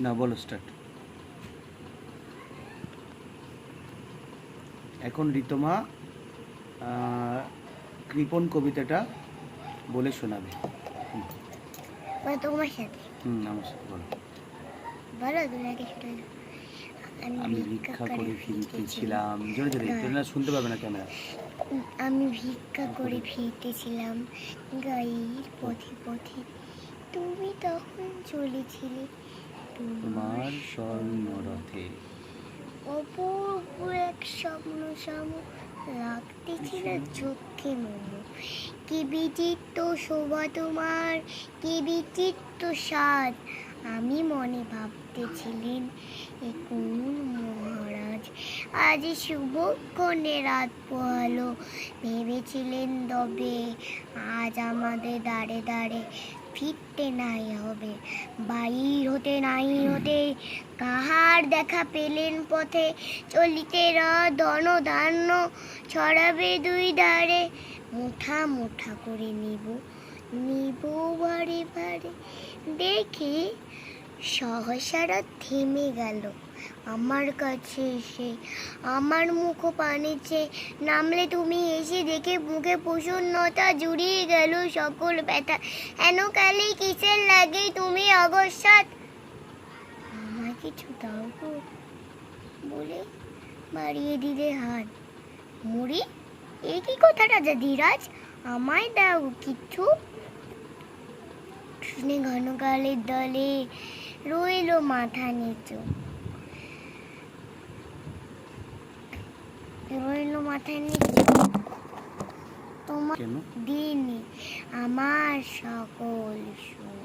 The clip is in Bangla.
না বলো স্টার্ট এখন ঋতমা আহ, কৃপণ কবিতাটা বলে শোনাবে। তোমার সাথে। হুম আমার সাথে বলো। আমি ভিক্ষা করে ফিরতেছিলাম জোরে জোরে না শুনতে পাবে না ক্যামেরা। আমি ভিক্ষা করে ফিরতেছিলাম গাইর পথে পথে তুমি তখন চলেছিলে। তোমার স্বর্ণ রথে অপূর্ব এক স্বপ্ন সম লাগতেছিল চোখে মোমো কি বিচিত্র শোভা তোমার কি বিচিত্র স্বাদ। আমি মনে ভাবতেছিলেন এ কোন আজ শুভক্ষণে রাত পোহালো। ভেবেছিলেন তবে আজ আমাদের দাঁড়ে দাঁড়ে ফিরতে নাই হবে। বাইর হতে নাই হতে কাহার দেখা পেলেন পথে? চলিতে ধন ধান্য ছড়াবে দুই ধারে। মুঠা মুঠা করে নিব নিব বারে বারে। দেখি সহসারা থেমে গেল। আমার কাছে এসে, আমার মুখ পানিছে নামলে তুমি এসে দেখে মুখে প্রসন্নতা জুড়িয়ে গেল সকল ব্যথা। এন কালে কিসের লাগে তুমি অগস্মাত আমায় কিছু দাও গো, বলে বাড়িয়ে দিলে হাত। মুড়ি? এ কি কথা রাজা ধীরাজ? আমায় দাও কিছু। শুনে ঘনকালের দলে রইল মাথা নিচু। রইল মাথা নিচু। তোমার দিনই আমার সকল সুখ।